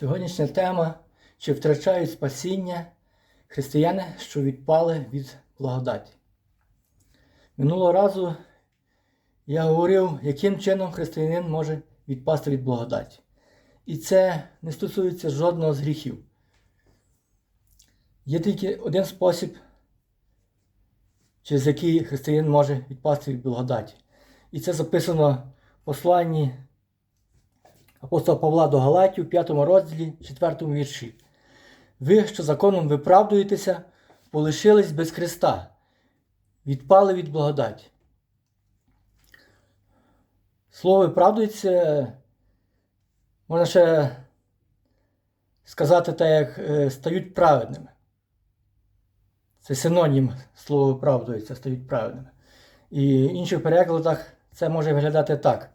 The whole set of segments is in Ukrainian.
Сьогоднішня тема чи втрачають спасіння християни, що відпали від благодаті. Минулого разу я говорив, яким чином християнин може відпасти від благодаті. І це не стосується жодного з гріхів. Є тільки один спосіб, через який християнин може відпасти від благодаті. І це записано в посланні апостола Павла до Галатів, 5 розділі, 4 вірші. Ви, що законом виправдуєтеся, полишились без Христа, відпали від благодаті. Слово виправдується, можна ще сказати так, як е, стають праведними. Це синонім слова виправдується, стають праведними. І в інших перекладах це може виглядати так.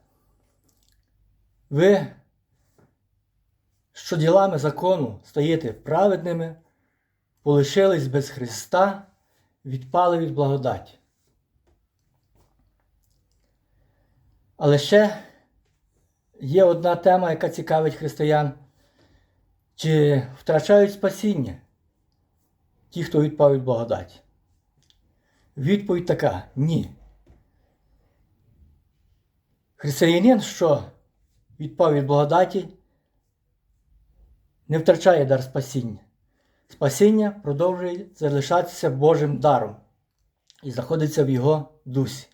Ви, що ділами закону стаєте праведними, полишились без Христа, відпали від благодаті. Але ще є одна тема, яка цікавить християн. Чи втрачають спасіння ті, хто відпав від благодаті? Відповідь така ні. Християнин, що відпав від благодаті, не втрачає дар спасіння. Спасіння продовжує залишатися Божим даром і знаходиться в його дусі.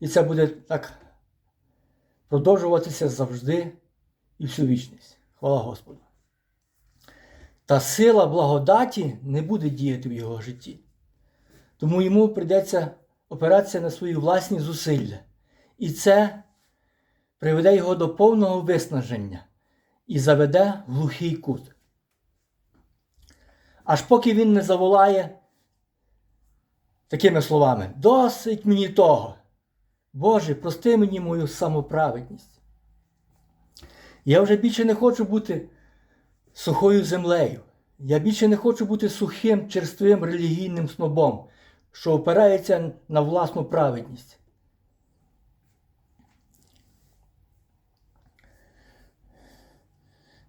І це буде так продовжуватися завжди і всю вічність. Хвала Господу. Та сила благодаті не буде діяти в його житті. Тому йому прийдеться опиратися на свої власні зусилля. І це приведе його до повного виснаження і заведе в глухий кут. Аж поки він не заволає такими словами: Досить мені того. Боже, прости мені мою самоправедність. Я вже більше не хочу бути сухою землею. Я більше не хочу бути сухим черствим релігійним снобом, що опирається на власну праведність.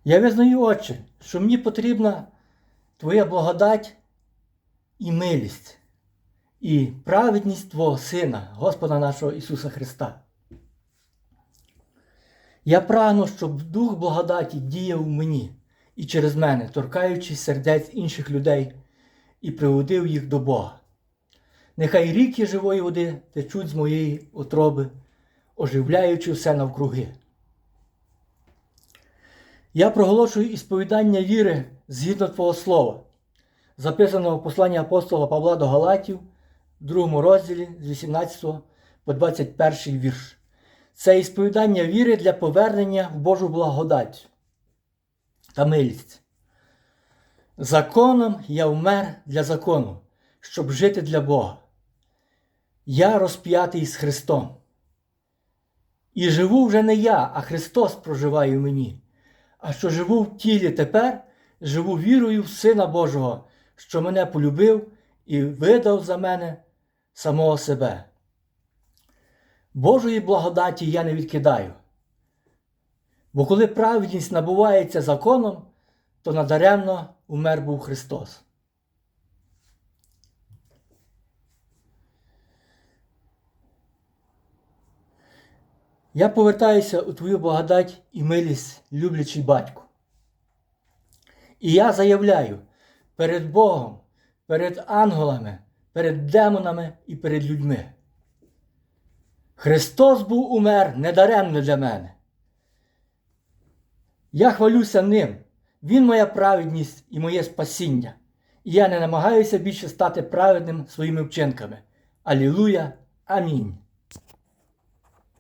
Я визнаю, Отче, що мені потрібна Твоя благодать і милість, і праведність Твого Сина, Господа нашого Ісуса Христа. Я прагну, щоб Дух благодаті діяв у мені і через мене, торкаючи сердець інших людей і приводив їх до Бога. Нехай ріки живої води течуть з моєї отроби, оживляючи все навкруги. Я проголошую ісповідання віри згідно Твого Слова, записаного в посланні апостола Павла до Галатів, в другому розділі з 18 по 21 вірш. Це ісповідання віри для повернення в Божу благодать та милість. Законом я вмер для закону, щоб жити для Бога. Я розп'ятий з Христом. І живу вже не я, а Христос проживає в мені. А що живу в тілі тепер, живу вірою в Сина Божого, що мене полюбив і видав за мене самого себе. Божої благодаті я не відкидаю. Бо коли праведність набувається законом, то надаремно умер був Христос. Я повертаюся у Твою благодать і милість, люблячий батьку. І я заявляю перед Богом, перед ангелами, перед демонами і перед людьми. Христос був умер недаремно для мене. Я хвалюся ним. Він моя праведність і моє спасіння. І я не намагаюся більше стати праведним своїми вчинками. Алілуя. Амінь.